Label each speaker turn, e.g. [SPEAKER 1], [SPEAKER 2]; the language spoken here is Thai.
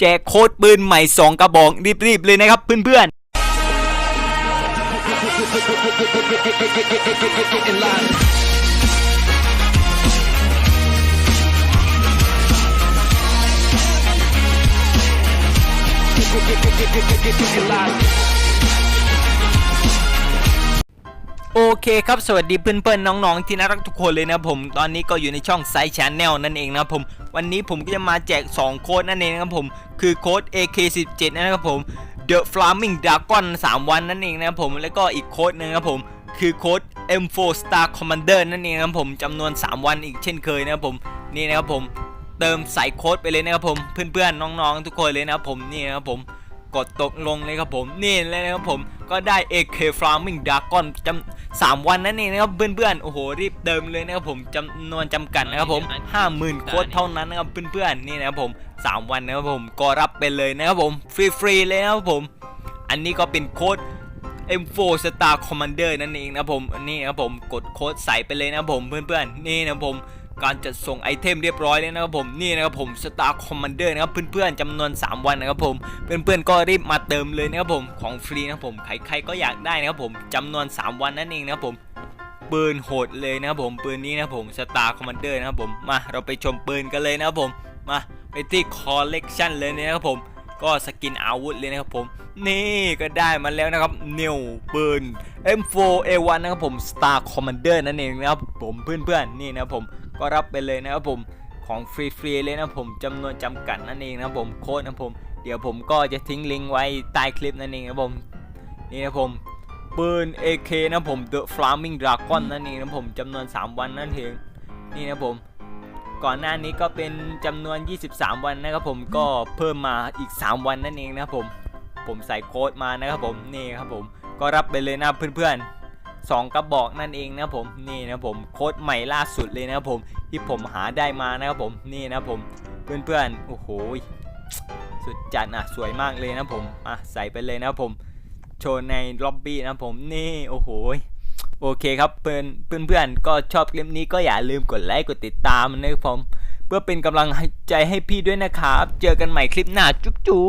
[SPEAKER 1] แจกโค้ดปืนใหม่ 2 กระบอกรีบๆเลยนะครับเพื่อนๆ โอเคครับสวัสดีเพื่อนๆน้องๆที่น่ารักทุกคนเลยนะผมตอนนี้ก็อยู่ในช่องไซช n แนลนั่นเองนะผมวันนี้ผมก็จะมาแจก 2 โค้ดนั่นเองนะครับผมคือโค้ด AK17 นะครับผม The Flaming Dragon 3 วันนั่นเองนะครับผมแล้วก็อีกโค้ดหนึงนะครับผมคือโค้ด M4 Star Commander นั่นเองนะครับผมจำนวน 3 วันอีกเช่นเคยนะครับผมนี่นะครับผมเติมใส่โค้ดไปเลยนะครับผมเพื่อนๆน้องๆทุกคนเลยนะครับผมนี่นะครับผม กดตกลงเลยครับผม นี่เลยนะครับผมก็ได้ AK Flaming Dragon จำสามวันนั่นเองนะครับเพื่อนๆโอ้โหรีบเติมเลยนะครับผมจำนวนจำกัดนะครับผม 50,000โค้ดเท่านั้นนะครับเพื่อนๆนี่นะครับผม 3 วันนะครับผมก็รับไปเลยนะครับผมฟรีๆเลยนะครับผม อันนี้ก็เป็นโค้ด M4 Star Commander นั่นเองนะผมนนี้นะครับผมกดโค้ดใส่ไปเลยนะครับผมเพื่อนๆนี่นะครับผม การจัดส่งไอเทมเรียบร้อยแล้วนะครับผมนี่นะครับผม Star Commander นะครับเพื่อนๆจำนวน 3 วันนะครับผมเพื่อนๆก็รีบมาเติมเลยนะครับผมของฟรีนะครับผมใครๆก็อยากได้นะครับผมจำนวน 3 วันนั่นเองนะครับผมปืนโหดเลยนะครับผมปืนนี้นะครับผม Star Commander นะครับผมมาเราไปชมปืนกันเลยนะครับผมมาไปที่ Collection เลยนะครับผมก็สกินอาวุธเลยนะครับผม นี่ก็ได้มาแล้วนะครับนิวปืน M4A1 นะครับผม Star Commander นั่นเองนะครับผมเพื่อนๆนี่นะครับผม ก็รับไปเลยนะครับผมของฟรีๆเลยนะผมจำนวนจำกัดนั่นเองนะผมโค้ดนะผมเดี๋ยวผมก็จะทิ้งลิงก์ไว้ใต้คลิปนั่นเองนะผมนี่นะผมปืน AK นะครับผม The Flaming Dragon นั่นเองนะผมจำนวน 3 วันนั่นเองนี่นะผมก่อนหน้านี้ก็เป็นจำนวน 23 วันนะครับผมก็เพิ่มมาอีก 3 วันนั่นเองนะครับผมผมใส่โค้ดมานะครับผมนี่ครับผมก็รับไปเลยนะเพื่อนๆ 2 กระบอกนั่นเองนะผมนี่นะผมโค้ดใหม่ล่าสุดเลยนะผมที่ผมหาได้มานะครับผมนี่นะผมเพื่อนๆโอ้โหสุดจัดอะสวยมากเลยนะผมอะใส่ไปเลยนะผมโชว์ในล็อบบี้นะผมนี่โอ้โหโอเคครับเพื่อนเพื่อนๆก็ชอบคลิปนี้ก็อย่าลืมกดไลค์กดติดตามนะครับผมเพื่อเป็นกำลังใจให้พี่ด้วยนะครับ เจอกันใหม่คลิปหน้าจุ๊บจุ๊